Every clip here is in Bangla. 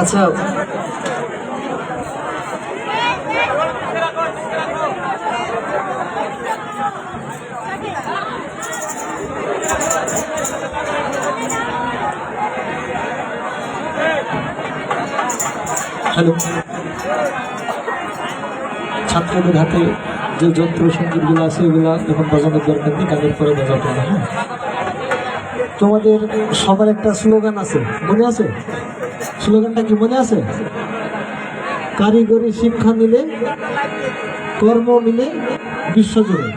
আচ্ছা। হ্যালো। ছাত্রদের হাতে যে যন্ত্র, সঙ্গীতগুলো আছে, এগুলা এখন বাজানোর দরকার নেই, কাজের পরে বাজাতে হবে হ্যাঁ? তোমাদের সবার একটা স্লোগান আছে, মনে আছে? স্লোগানটা কি মনে আছে? কারিগরি শিক্ষা নিলে কর্ম মিলে বিশ্বজুড়ে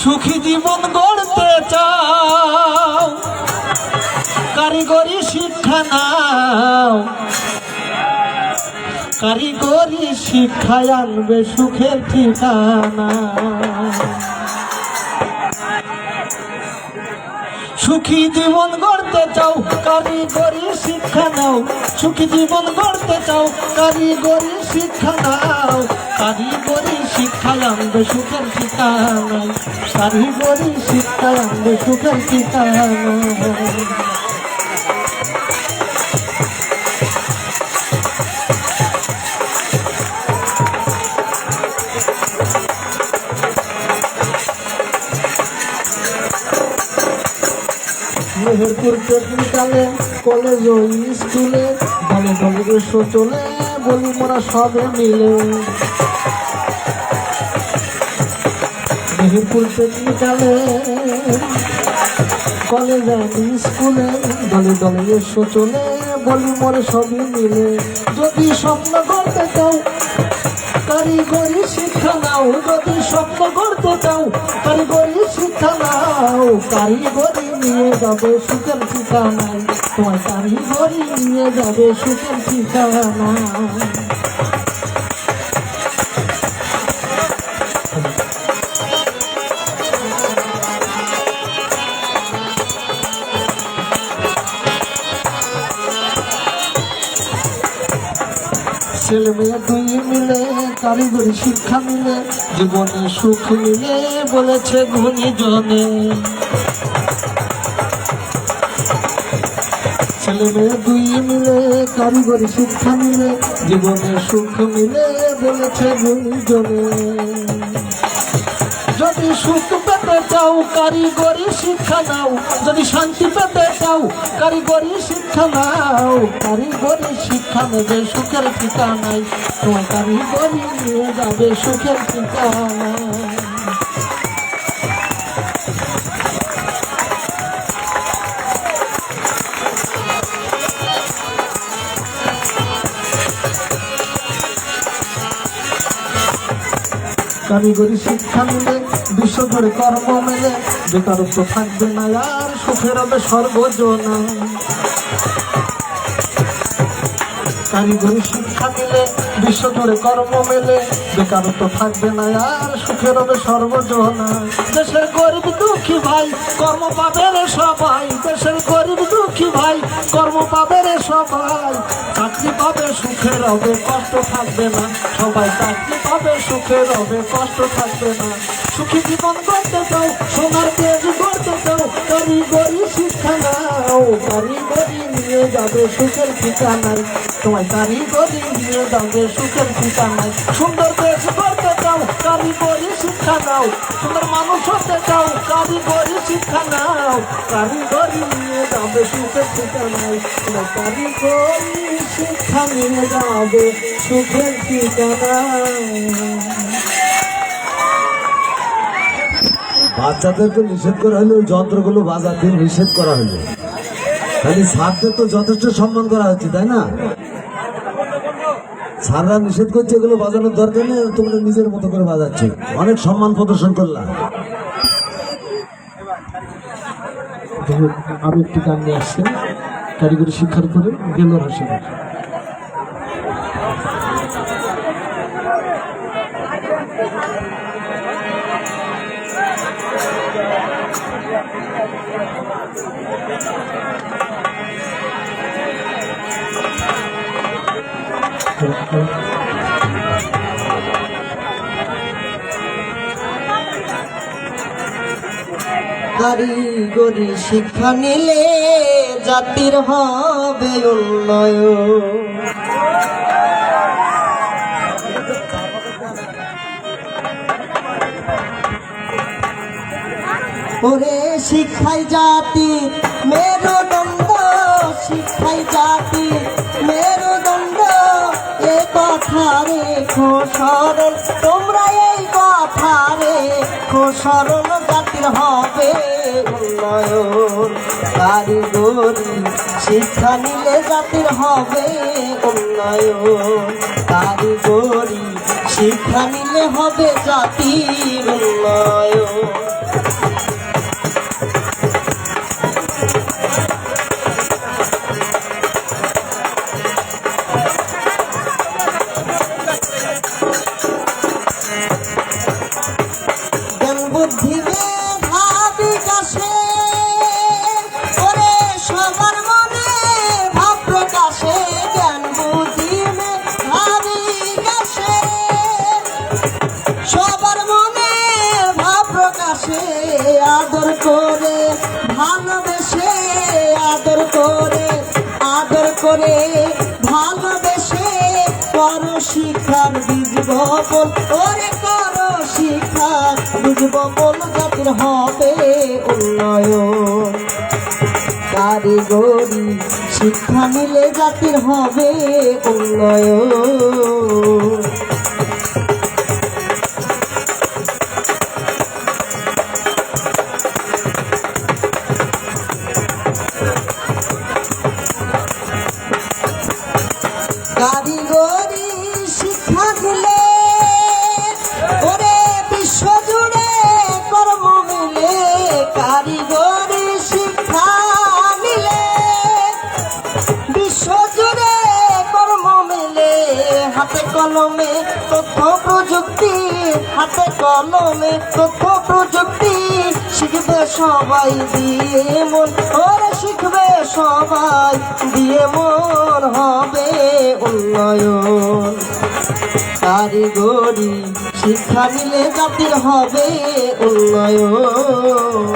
সুখী জীবন গড়তে চাও, কারিগরি শিক্ষা নাও। কারিগরি শিক্ষায় আনবে সুখের ঠিকানা। সুখী জীবন গড়তে চাও, কারিগরি শিক্ষা নাও। সুখী জীবন গড়তে চাও, কারিগরি শিক্ষা নাও। কারিগরি শিক্ষা লাম্ব সুখের ঠিকানা কারিগরি শিক্ষা লাম্ব সুখের ঠিকানা মেহেরপুর টেকনিক্যালে কলেজ ও স্কুলে ভালো ভালো এসো চলে বলি মোরা সবে মিলে। কলেজ স্কুলে দলে দলে এসো চলে বলি মোরা সবই মিলে। যদি স্বপ্ন করতে চাও, কারিগরি শিক্ষা নাও। যদি স্বপ্ন করতে চাও, কারিগরি শিক্ষা নাও, কারিগরি নিয়ে যাবে সুখের ঠিকানায়। তোমার কারিগরি নিয়ে যাবে সুখের ঠিকানা ছেলে মেয়ে দুই মিলে, কারিগরি শিক্ষা মিলে, জীবনে সুখ মিলে বলেছে গুণীজনে ছেলে মেয়ে দুই মিলে কারিগরি শিক্ষা মিলে, জীবনে সুখ মিলে বলেছে গুণীজনে যদি সুখ পেতে চাও, কারিগরি শিক্ষা নাও। যদি শান্তি পেতে চাও, কারিগরি শিক্ষা নাও। কারিগরি শিক্ষা নেবে সুখের ঠিকানায়। তোমার কারিগরি নিয়ে যাবে সুখের ঠিকানা কারিগরি শিক্ষা মিলে বিশ্ব ধরে কর্ম মেলে। বেকারত্ব থাকবে না আর সুখের হবে সর্বজনা। কারিগরি শিক্ষা মিলে বিশ্ব ধরে কর্ম মেলে। বেকারত্ব থাকবে না আর সুখের হবে সর্বজনা। দেশের গরিব দুঃখী ভাই, কর্ম পাবে রে সবাই। দেশের গরিব দুঃখী ভাই, কর্ম পাবে রে সবাই। চাকরি পাবে, সুখের হবে, কষ্ট থাকবে না। সবাই চাকরি পাবে, সুখের হবে, কষ্ট থাকবে না। সুখী জীবন করতে চাও, সোনার তেজ করতে চাও কারিগরি যাবে সুখের ঠিকানায়। তোমায় কারিগরি নিয়ে যাবে সুখের ঠিকানায়। সুন্দর দেশ করতে চাও কারিগরি শিক্ষা নাও। সুন্দর মানুষ হতে চাও কারিগরি শিক্ষা নাও। কারিগরি নিয়ে যাবে সুখের ঠিকানায়। তোমায় কারিগরি শিক্ষা নিয়ে যাবে সুখের ঠিকানায়। বাচ্চাদেরকে নিষেধ করা হলো, যন্ত্রগুলো বাজাতে নিষেধ করা হলো। খালি স্যারদের তো যথেষ্ট সম্মান করা হচ্ছে, তাই না? স্যাররা নিষেধ করছে এগুলো বাজানোর দরকার নেই, তোমরা নিজের মতো করে বাজাচ্ছে। অনেক সম্মান প্রদর্শন করলাম। আরও একটি গান নিয়ে আসছে। কারিগরি শিক্ষার উপরে বেলোর হাসিম কারিগরি শিক্ষা নিলে জাতির হবে উন্নয়ন। ওরে শিক্ষাই জাতি মেরুদণ্ড শিক্ষাই জাতি রে খোসরণ তোমরা এই কথা রে খোসরণ জাতির হবে উন্নয়ন। কারিগরি শিক্ষা নিলে জাতির হবে উন্নয়ন। কারিগরি শিক্ষা নিলে হবে জাতির উন্নয়ন। বপন ওরে কর শিক্ষার বুঝব বপন জাতির হবে উন্নয়ন। কারিগরি শিক্ষা নিলে জাতির হবে উন্নয়ন। কলমে তথ্য প্রযুক্তি, হাতে কলমে তথ্য প্রযুক্তি। শিখবে সবাই, দিয়ে মন, ওরে শিখবে সবাই, দিয়ে মন হবে উন্নয়ন। কারিগরি শিক্ষা নিলে জাতির হবে উন্নয়ন।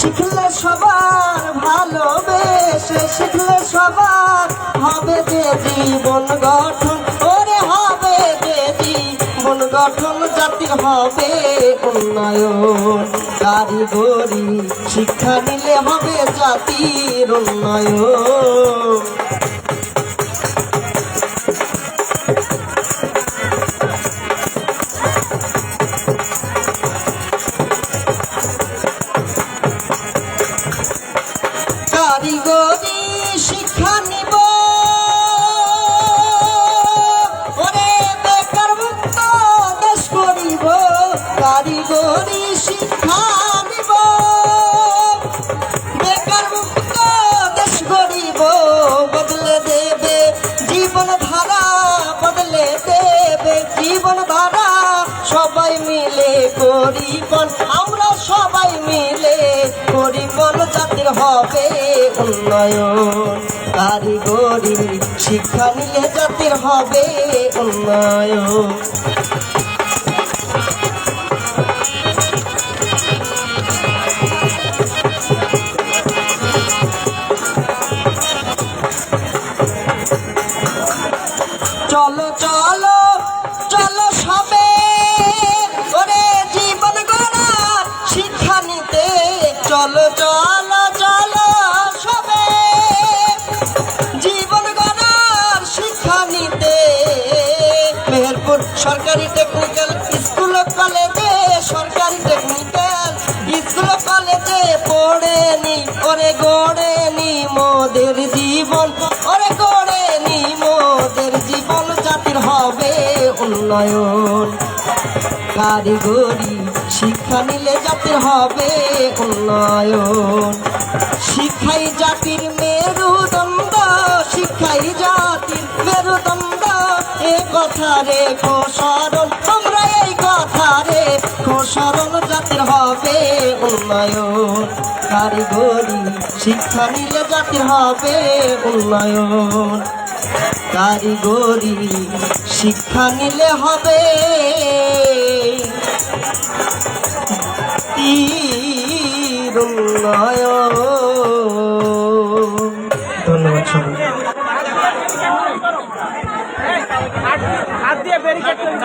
শিখলে সবার ভালোবেসে, শিখলে সবার হবে যে জীবন গঠন। ওরে হবে যে জীবন গঠন, জাতি হবে উন্নয়ন। কারিগরি শিক্ষা নিলে হবে জাতির উন্নয়ন। হবে উন্নয়ন। কারিগরি শিক্ষা নিলে জাতির হবে উন্নয়ন। চলো চলো চলো ওরে গড়ে নি মোদের জীবন, ওরে গড়ে নি মোদের জীবন, জাতির হবে উন্নয়ন। কারিগরি শিক্ষা নিলে জাতির হবে উন্নয়ন। শিক্ষাই জাতির মেরুদণ্ড, শিক্ষাই জাতির মেরুদণ্ড। এ কথা রে স্মরণ তোমরা এই কথা রে স্মরণ জাতির হবে উন্নয়ন। কারিগরি শিক্ষা নিলে জাতির হবে উন্নয়ন। কারিগরি শিক্ষা নিলে হবে ধন্যবাদ সবাই হাত দিয়ে ব্যারিকেড করে